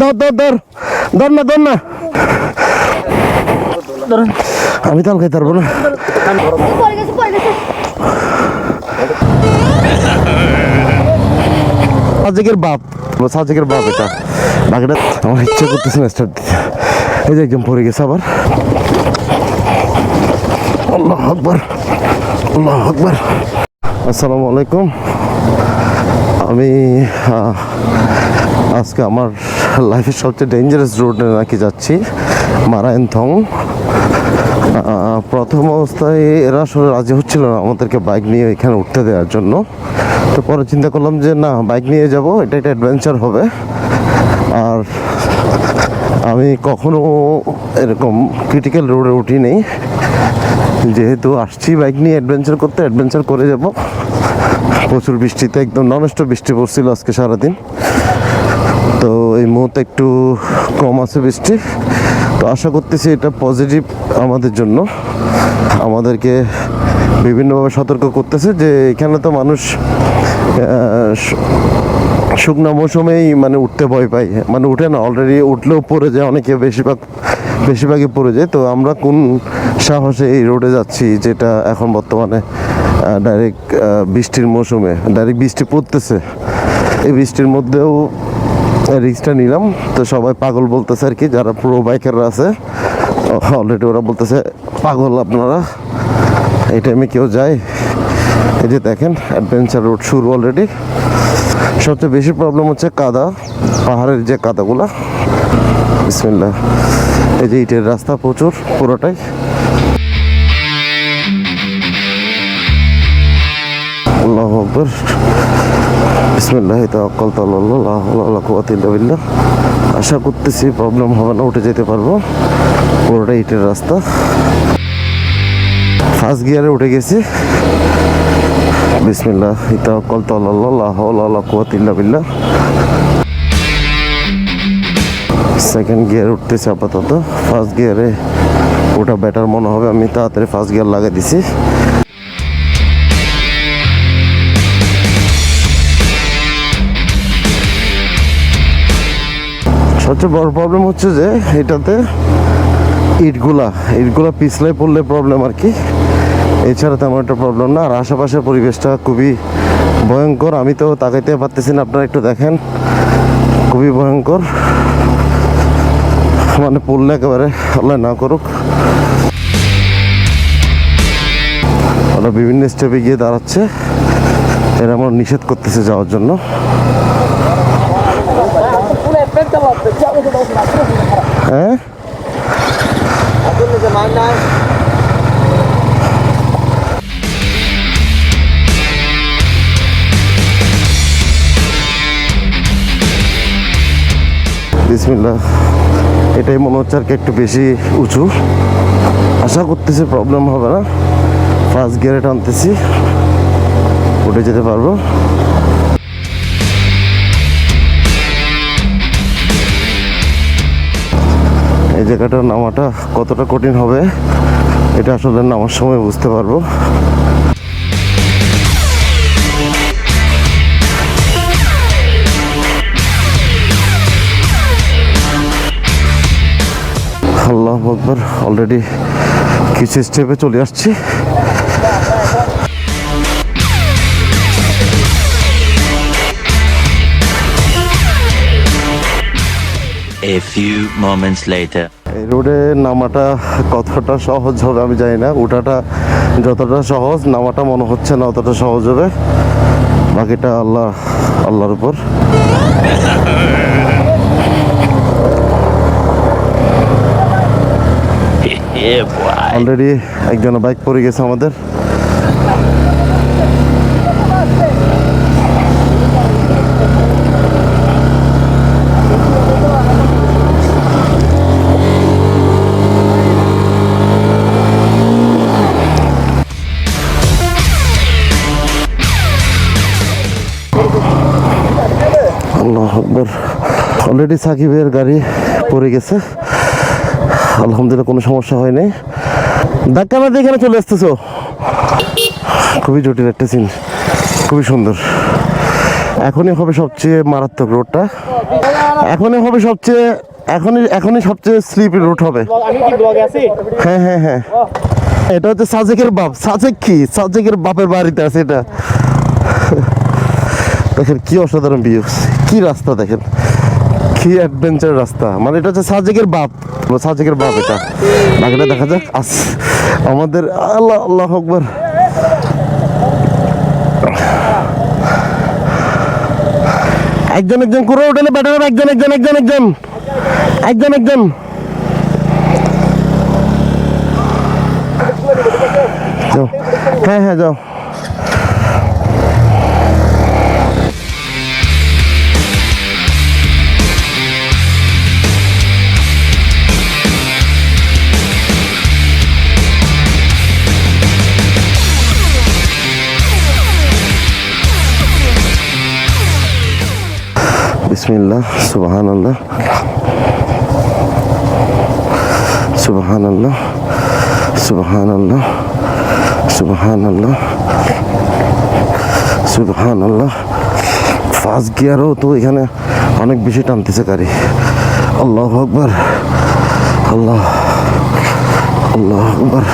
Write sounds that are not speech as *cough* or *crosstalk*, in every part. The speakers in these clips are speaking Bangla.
ধর ধর ধর। ধর না ধর না। আমি তাল খাইতে পারব না। সাজেকের বাপ। সাজেকের বাপ এটা। বাকিটা আমার ইচ্ছা করতেছে না স্টার্ট দিতে। এই যে একদম পড়ে গেছে আবার। আল্লাহ আকবর আল্লাহ আকবর। আসসালামু আলাইকুম। আমি আজকে আমার *laughs* লাইফের সবচেয়ে ডেঞ্জারাস রোডে নাকি যাচ্ছি। মারায়ন থং। প্রথম অবস্থায় এরা আসলে রাজি হচ্ছিল না আমাদেরকে বাইক নিয়ে এখানে উঠতে দেওয়ার জন্য। তো পরে চিন্তা করলাম যে না বাইক নিয়ে যাব, এটা একটা অ্যাডভেঞ্চার হবে। আর আমি কখনো এরকম ক্রিটিক্যাল রোডে উঠিনি। যেহেতু আসছি বাইক নিয়ে অ্যাডভেঞ্চার করতে অ্যাডভেঞ্চার করে যাব। প্রচুর বৃষ্টিতে, একদম ননস্ট বৃষ্টি পড়ছিল আজকে সারাদিন। তো এই মুহূর্তে একটু কম আছে বৃষ্টি। তো আশা করতেছি এটা পজিটিভ আমাদের জন্য। আমাদেরকে বিভিন্নভাবে সতর্ক করতেছে যে এখানে তো মানুষ শুকনো মৌসুমেই মানে উঠতে ভয় পায়। মানে উঠে না অলরেডি উঠলেও পড়ে যায় অনেকে, বেশিরভাগ, বেশিরভাগই পড়ে যায়। তো আমরা কোন সাহসে এই রোডে যাচ্ছি যেটা এখন বর্তমানে ডাইরেক্ট বৃষ্টির মৌসুমে ডাইরেক্ট বৃষ্টি পড়তেছে। এই বৃষ্টির মধ্যেও রিক্সটা নিলাম। তো সবাই পাগল বলতেছে আর কি, যারা প্রো বাইকাররা আছে অলরেডি ওরা বলতেছে, পাগল আপনারা। এই টাইমে কেউ যায়। এই যে দেখেন অ্যাডভেঞ্চার রোড শুরু অলরেডি সবচেয়ে বেশি প্রবলেম হচ্ছে কাদা, পাহাড়ের যে কাদাগুলা। বিসমিল্লা এই যে ইটের রাস্তা প্রচুর, পুরোটাই। আল্লাহ আকবর। বিসমিল্লাহ তাওয়াক্কাল তাআলা লা হাওলা ওয়ালা কুওয়াতা ইল্লা আশা করতেছি প্রবলেম হবে না উঠে যেতে পারব পুরোটা ইটের রাস্তা ফার্স্ট গিয়ারে উঠে গেছি বিসমিল্লাহ তাওয়াক্কাল তাআলা লা হাওলা ওয়ালা কুওয়াতা ইল্লা বিল্লাহ সেকেন্ড গিয়ার উঠতেছে আপাতত ফার্স্ট গিয়ারে ওটা বেটার মনে হবে আমি তাড়াতাড়ি ফার্স্ট গিয়ার লাগিয়ে দিছি সবচেয়ে বড় প্রবলেম হচ্ছে যে এটাতে ইটগুলা ইটগুলা পিছলে পড়লে প্রবলেম আর কি। এছাড়া তেমন একটা প্রবলেম না। আর আশেপাশের পরিবেশটা খুবই ভয়ঙ্কর। আমি তো তাকাইতে পারতেছি না, আপনারা একটু দেখেন। খুবই ভয়ঙ্কর। মানে পড়লে একেবারে আল্লাহ না করুক। ওরা বিভিন্ন স্টেপে গিয়ে দাঁড়াচ্ছে। এরা আমার নিষেধ করতেছে যাওয়ার জন্য। হ্যাঁ? বিসমিল্লাহ। এটাই মনে হচ্ছে আর কি একটু বেশি উঁচু। আশা করতেছি প্রবলেম হবে না। ফার্স্ট গিয়ারে টানতেছি। উঠে যেতে পারব। এই জায়গাটা নামাটা কতটা কঠিন হবে, এটা আসলে নামার সময় বুঝতে পারব। আল্লাহ আকবর অলরেডি কিছু স্টেপে চলে আসছি। A few moments later. এই রোডে নামাটা কতটা সহজ হবে আমি জানি না ওঠাটা যতটা সহজ নামাটা মনে হচ্ছে না অতটা সহজ হবে বাকিটা আল্লাহ আল্লাহর উপর. অলরেডি একজন বাইক পড়ে গেছে আমাদের অলরেডি সাকিবের গাড়ি পড়ে গেছে। আলহামদুলিল্লাহ কোনো সমস্যা হয়নি। ধাক্কা না এখানে চলে আসতেছো? খুবই জটিল একটা সিন খুবই সুন্দর। এখনই হবে সবচেয়ে মারাত্মক রোডটা এখনই হবে সবচেয়ে এখনই এখনই সবচেয়ে স্লিপি রোড হবে। হ্যাঁ হ্যাঁ হ্যাঁ। এটা হচ্ছে সাজেকের বাপ। সাজেক কি? সাজেকের বাপের বাড়িতে আছে এটা। *laughs* দেখেন কি অসাধারণ ভিউ কি রাস্তা দেখেন। কি অ্যাডভেঞ্চার রাস্তা? মানে এটা হচ্ছে সাজেকের বাপ। সাজেকের বাপ এটা। বাকিটা দেখা যাক। আস, আমাদের আল্লাহ আল্লাহ আকবর। একজন একজন করে উঠেলে হবে। একজন একজন একজন একজন। একজন একজন। যাও। হ্যাঁ হ্যাঁ যাও। বিসমিল্লাহ সুবাহান আল্লাহ সুবাহান আল্লাহ সুবাহান আল্লাহ সুবাহান আল্লাহ সুবাহান আল্লাহ ফার্স্ট গিয়ারও তো এখানে অনেক বেশি টানতেছে গাড়ি। আল্লাহ আকবর। আল্লাহ আল্লাহ আকবর।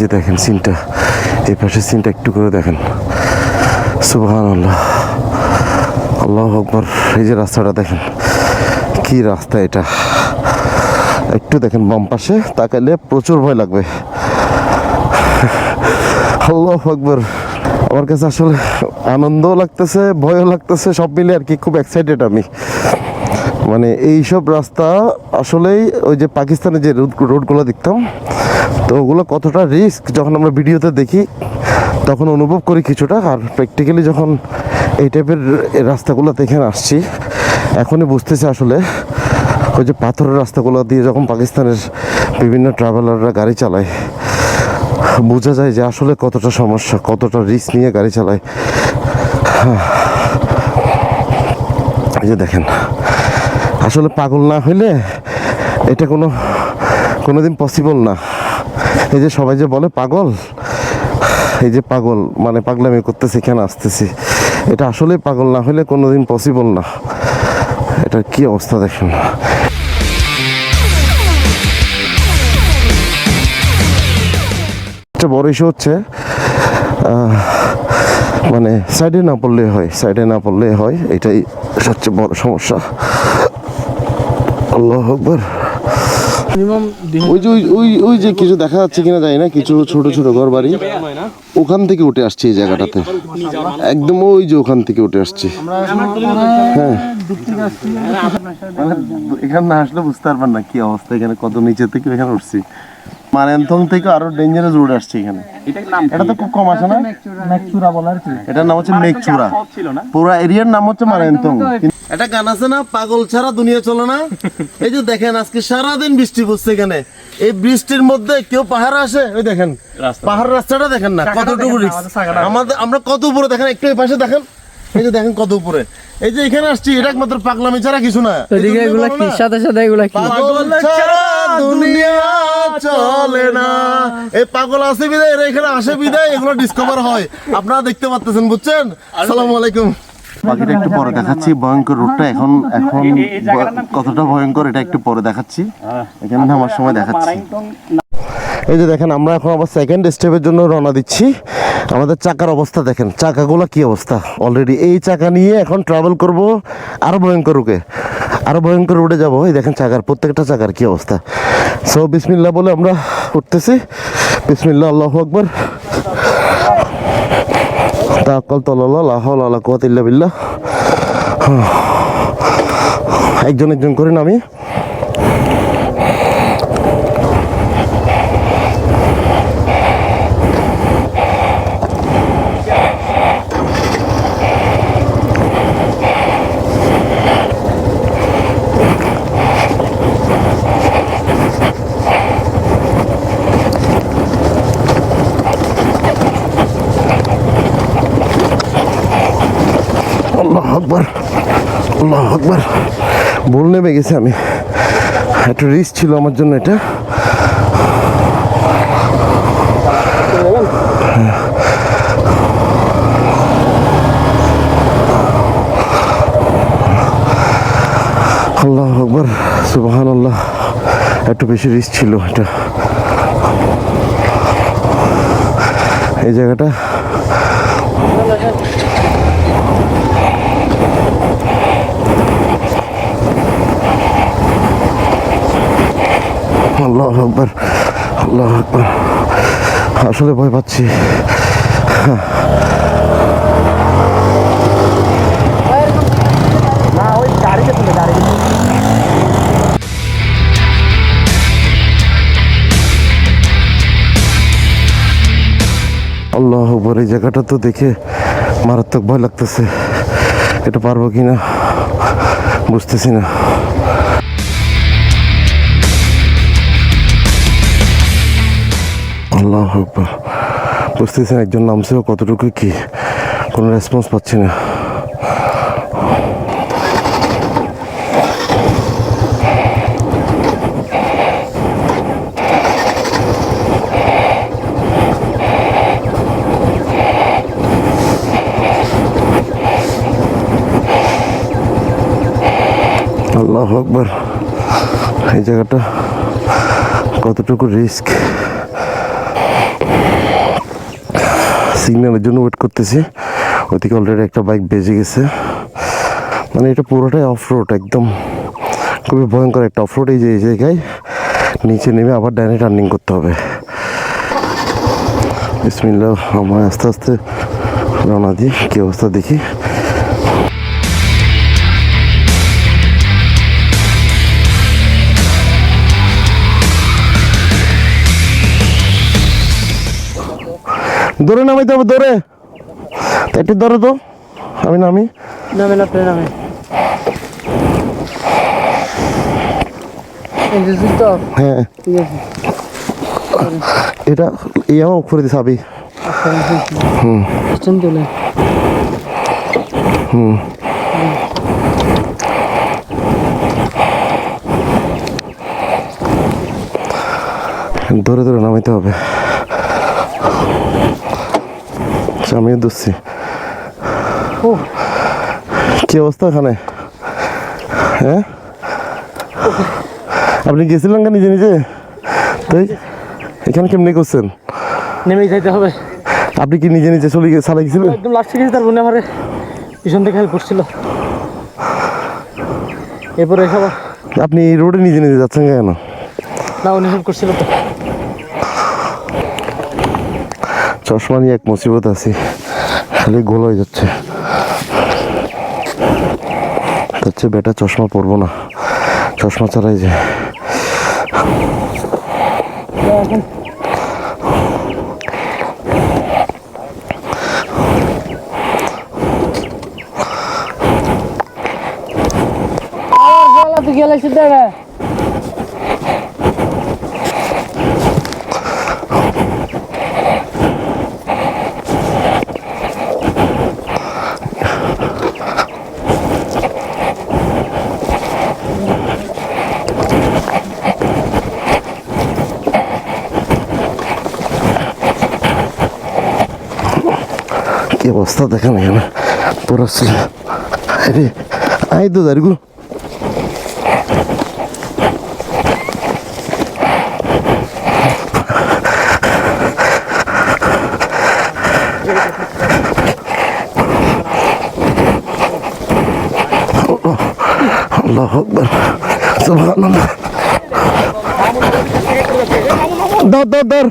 যে দেখেন সিনটা, এই পাশে সিনটা একটু করে দেখেন। সুবহান আল্লাহ আল্লাহ আকবর, এই যে রাস্তাটা দেখেন, কি রাস্তা এটা? একটু দেখেন বাম পাশে, তাকাইলে প্রচুর ভয় লাগবে। আল্লাহ আকবর। আমার কাছে আসলে আনন্দও লাগতেছে, ভয়ও লাগতেছে, সব মিলে আর কি খুব এক্সাইটেড আমি। মানে এইসব রাস্তা আসলেই ওই যে পাকিস্তানে যে রোড, রোডগুলো দেখতাম তো ওগুলো কতটা রিস্ক যখন আমরা ভিডিওতে দেখি, তখন অনুভব করি কিছুটা। আর প্র্যাকটিক্যালি যখন এই টাইপের রাস্তাগুলোতে এখানে আসছি, এখনই বুঝতেছি আসলে ওই যে পাথরের রাস্তাগুলো দিয়ে যখন পাকিস্তানের বিভিন্ন ট্রাভেলাররা গাড়ি চালায়, বোঝা যায় যে আসলে কতটা সমস্যা, কতটা রিস্ক নিয়ে গাড়ি চালায়। এই যে দেখেন, আসলে পাগল না হইলে এটা কোনো, কোনোদিন পসিবল না। এই যে সবাই যে বলে পাগল, এই যে পাগল মানে পাগলামি করতেছি, কেন আসতেছি? এটা আসলে পাগল, না হলে কোনোদিন পসিবল না। এটা কি অবস্থা দেখেন। একটা বড় ইস্যু হচ্ছে মানে সাইডে না পড়লে হয় সাইডে না পড়লে হয়, এটাই সবচেয়ে বড় সমস্যা। আল্লাহ আকবর। মিনিমাম ওই যে ওই ওই ওই যে কিছু দেখা যাচ্ছে কিনা জানি না কিছু ছোট ছোট ঘর বাড়ি। ওখান থেকে উঠে আসছি এই জায়গাটাতে। একদম ওই যে ওখান থেকে উঠে আসছে। হ্যাঁ এখানে না আসলে বুঝতে পারবেন না কি অবস্থা এখানে কত নিচে থেকে এখানে উঠছি। মারেন্থং থেকে আরও ডেঞ্জারাস রোড আসছে এখানে। এটা তো খুব কম আসে না? ম্যাকচুরা বলার কি। এটার নাম হচ্ছে মেঘচূড়া পুরো এরিয়ার নাম হচ্ছে মারেন্থং এটা গান আছে না? পাগল ছাড়া দুনিয়া চলে না? *laughs* এই যে দেখেন আজকে সারাদিন বৃষ্টি পড়ছে এখানে। এই বৃষ্টির মধ্যে কেউ পাহাড় আসে? ওই দেখেন পাহাড় রাস্তাটা দেখেন না কতটুকু আমাদের আমরা কত উপরে দেখেন একটু এই পাশে দেখেন। এই যে দেখেন কত উপরে। এই যে এখানে আসছি এটা একমাত্র পাগলামি ছাড়া কিছু না। এদিকে এগুলা কি সাথে সাথে এগুলা কি? পাগল ছাড়া দুনিয়া চলে না। এই পাগল আছে বিদায় এরা এখানে আসে বিদায় এগুলো ডিসকভার হয়। আপনারা দেখতে পাচ্ছেন বুঝছেন? আসসালামু আলাইকুম। বাকিটা একটু পরে দেখাচ্ছি। ভয়ঙ্কর রোডটা এখন এখন কতটা ভয়ঙ্কর এটা একটু পরে দেখাচ্ছি। এখানে আমার সময় দেখাচ্ছি। এই যে দেখেন, আমরা এখন আবার সেকেন্ড স্টেপের জন্য রওনা দিচ্ছি। আমাদের চাকার অবস্থা দেখেন, চাকাগুলো কি অবস্থা? অলরেডি এই চাকা নিয়ে এখন ট্রাভেল করব আরও ভয়ঙ্কর রুকে আরও ভয়ঙ্কর রুটে যাব। এই দেখেন চাকার, প্রত্যেকটা চাকার কি অবস্থা। সো বিসমিল্লা বলে আমরা উঠতেছি। বিসমিল্লাহ, আল্লাহ আকবর। তাকল ইল্লা বিল্লাহ। একজন একজন করে নামি আল্লাহ আকবার। বল নেমে গেছে আমি। একটু রিস্ক ছিল আমার জন্য এটা। আল্লাহ আকবর সুবাহান আল্লাহ একটু বেশি রিস্ক ছিল এটা। এই জায়গাটা। আল্লাহ আকবর আল্লাহ আকবর। আসলে ভয় পাচ্ছি। আল্লাহ আকবর এই জায়গাটা তো দেখে মারাত্মক ভয় লাগতেছে। এটা পারব কি না বুঝতেছি না। আল্লাহ বুঝতেছি একজন নামছেও কতটুকু কি? কোনো রেসপন্স পাচ্ছি না। আল্লাহ আকবর। এই জায়গাটা কতটুকু রিস্ক সিগন্যালের জন্য ওয়েট করতেছি। ওইদিকে অলরেডি একটা বাইক বেজে গেছে। মানে এটা পুরোটাই অফ রোড একদম খুবই ভয়ঙ্কর একটা অফ রোড এই যে, এই জায়গায় নিচে নেমে আবার ডাইনে টার্নিং করতে হবে। বিসমিল্লা আমার আস্তে আস্তে রওনা দিই। কী অবস্থা দেখি। দৌড়ে নামাইতে হবে দৌড়ে। একটু ধরো তো। আমি নামি। নামে হ্যাঁ। এটা ইয়াও করে দিস আবি। স্টেন তুলে। ধরে ধরে নামাইতে হবে। আমিও দুসছি ও কি অবস্থা এখানে? হ্যাঁ? আপনি গেছিলেন কেন নিজে নিজে? তাই? এখানে কেমনি করছেন? নেমে যাইতে হবে। আপনি কি নিজে নিজে চলে গিয়ে চালাই গেছিলেন? একদম লাস্টে গেছে তার বোনে আমারে পিছন থেকে হেল্প করছিল। এরপরে খাবার আপনি রোডে নিজে নিজে যাচ্ছেন কেন? না উনি হেল্প করছিল তো। চশমা নিয়ে এক মুসিবত আছি, খালি গোল হয়ে যাচ্ছে। হচ্ছে বেটা চশমা পরবো না। চশমা ছাড়াই তুই গেলে কি অবস্থা দেখেন এখানে পড়াচ্ছি আরে আই তো দাঁড়িয়ে আল্লাহ আকবার সুবহানাল্লাহ দর দর দর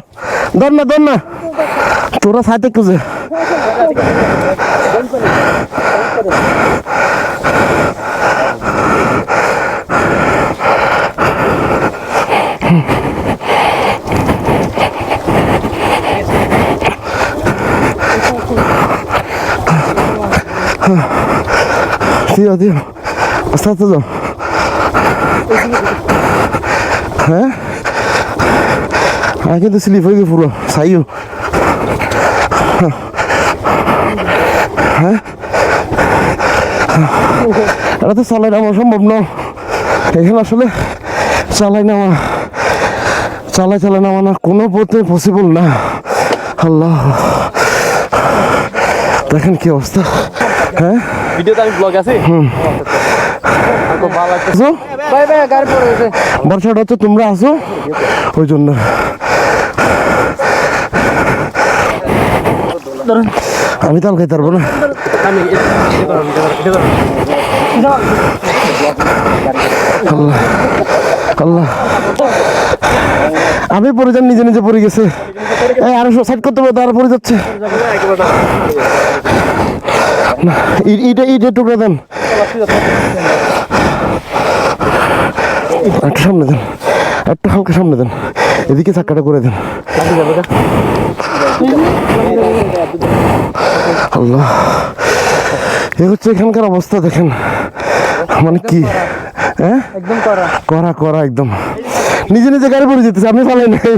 দর না দর না তোরা সাথে খুঁজে দিও দিও আস্তে আস্তে যাও হ্যাঁ আগে তো স্লিপ হয়ে গেছে পুরো সাইও হ্যাঁ? এটা তো চালাই নামা সম্ভব না। এখানে আসলে চালাই নামা চালাই চালাই নামানো কোনো পথে পসিবল না। আল্লাহ। দেখেন কি অবস্থা। হ্যাঁ? ভিডিওতে আমি ব্লগ আছে? খুব ভালো লাগছে। আসো ভাই ভাই গাড়ি পড়ে গেছে। বর্ষাটা হচ্ছে তোমরা আসো ওই জন্য। আমি তাল খাইতে পারব না। আমি আল্লাহ আল্লাহ। পড়ে যান নিজে নিজে পড়ে গেছে। এই আরও সাইড করতে হবে তারা পড়ে যাচ্ছে। ইটা ইটা টুকরা দেন। একটু সামনে দেন। একটু হালকা সামনে দেন। এদিকে চাক্কাটা করে দেন। আল্লাহ। এ হচ্ছে এখানকার অবস্থা দেখেন। মানে কি? হ্যাঁ? করা। করা একদম। নিজে নিজে গাড়ি পড়ে যেতেছে আপনি পালাই নাই।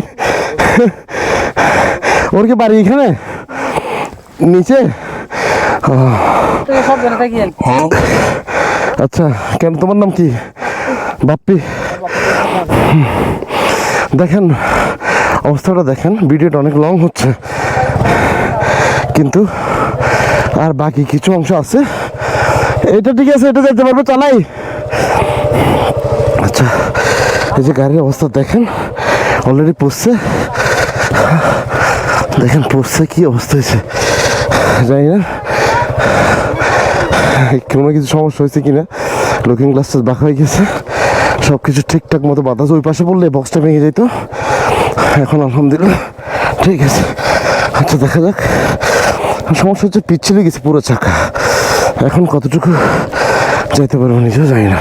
ওর কি বাড়ি এখানে? নিচে? আচ্ছা কেন তোমার নাম কি? বাপ্পি। দেখেন, অবস্থাটা দেখেন ভিডিওটা অনেক লং হচ্ছে। কিন্তু আর বাকি কিছু অংশ আছে। এটা ঠিক আছে, এটা যেতে পারব, চালাই। আচ্ছা এই যে গাড়ির অবস্থা দেখেন অলরেডি পড়ছে। দেখেন, পড়ছে কি অবস্থা হয়েছে, জানি না। কোনো কিছু সমস্যা হয়েছে কিনা লুকিং গ্লাসটা বাঁকা হয়ে গেছে। সব কিছু ঠিকঠাক মতো বাতাস ওই পাশে পড়লে বক্সটা ভেঙে যেত। এখন আলহামদুলিল্লাহ, ঠিক আছে। আচ্ছা দেখা যাক। সমস্যা হচ্ছে পিচ্ছিলে গেছে পুরো চাকা। এখন কতটুকু যাইতে পারব নিজেও জানি না।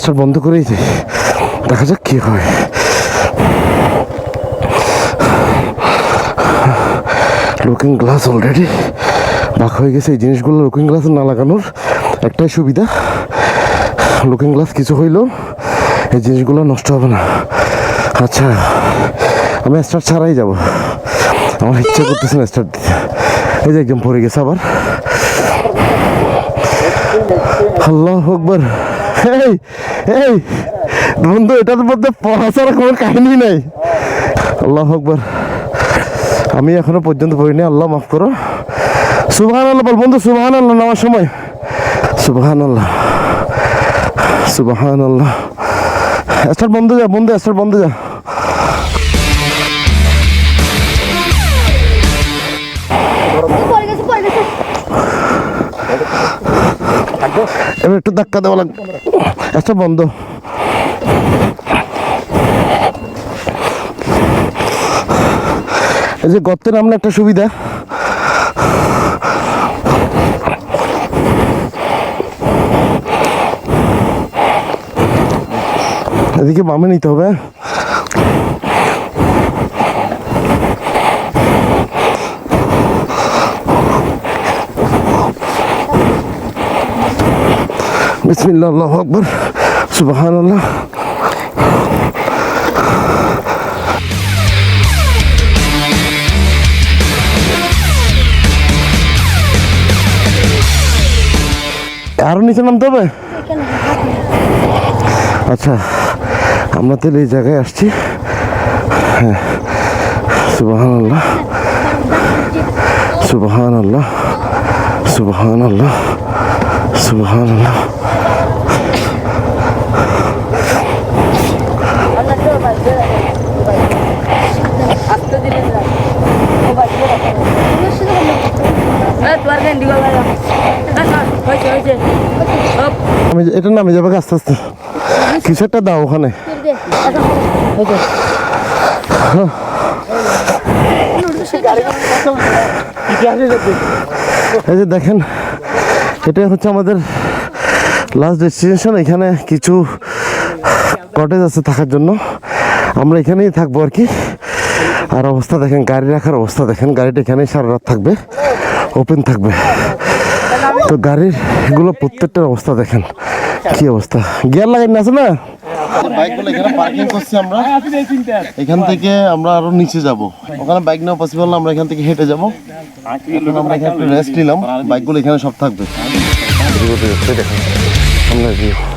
স্টার বন্ধ করেই যাই দেখা যাক কী হয়। লুকিং গ্লাস অলরেডি বাঁক হয়ে গেছে এই জিনিসগুলো লুকিং গ্লাস না লাগানোর একটাই সুবিধা। লুকিং গ্লাস কিছু হইলেও এই জিনিসগুলো নষ্ট হবে না। আচ্ছা আমি স্টার্ট ছাড়াই যাব। আমার ইচ্ছা করতেছে না স্টার্ট দিতে। এই যে একদম পড়ে গেছে আবার। আল্লাহ আকবর। এই এই, বন্ধু, এটার মধ্যে পড়া ছাড়া কোনো কাহিনী নাই। আল্লাহ আকবর। আমি এখনও পর্যন্ত পড়িনি, আল্লাহ মাফ করো। সুবাহান আল্লাহ বল বন্ধু সুবাহান আল্লাহ নেওয়ার সময়। সুবাহান আল্লাহ সুবাহান আল্লাহ এস্টার বন্ধ যা বন্ধু এস্টার বন্ধ যা। এবার একটু ধাক্কা দেওয়া লাগবে। এস্টার বন্ধ। এই যে গর্তে নামলে একটা সুবিধা। এদিকে বামে নিতে হবে। বিসমিল্লাহ আল্লাহ আকবর সুবাহান আল্লাহ আরও নিচে নামতে হবে? আচ্ছা। আমরা তাহলে এই জায়গায় আসছি। হ্যাঁ সুবাহান আল্লাহ সুবাহান আল্লাহ সুবাহান আল্লাহ সুবাহান আল্লাহ আমি এটা নামে যাবে আস্তে আস্তে। কিছু একটা দাও ওখানে? এই যে দেখেন এটা হচ্ছে আমাদের লাস্ট ডেস্টিনেশন এখানে কিছু কটেজ আছে থাকার জন্য। আমরা এখানেই থাকব আর কি। আর অবস্থা দেখেন, গাড়ি রাখার অবস্থা দেখেন। গাড়িটা এখানেই সারা রাত থাকবে ওপেন থাকবে। তো গাড়িরগুলো প্রত্যেকটার অবস্থা দেখেন। কি অবস্থা? গিয়ার লাগাই আছে না? বাইকগুলো এখানে পার্কিং করছি আমরা। এখান থেকে আমরা আরও নিচে যাব। ওখানে বাইক নেওয়া পসিবল না আমরা এখান থেকে হেঁটে যাব। আমরা এখানে একটু রেস্ট নিলাম। বাইকগুলো এখানে সব থাকবে। দেখুন সামনে ভিউ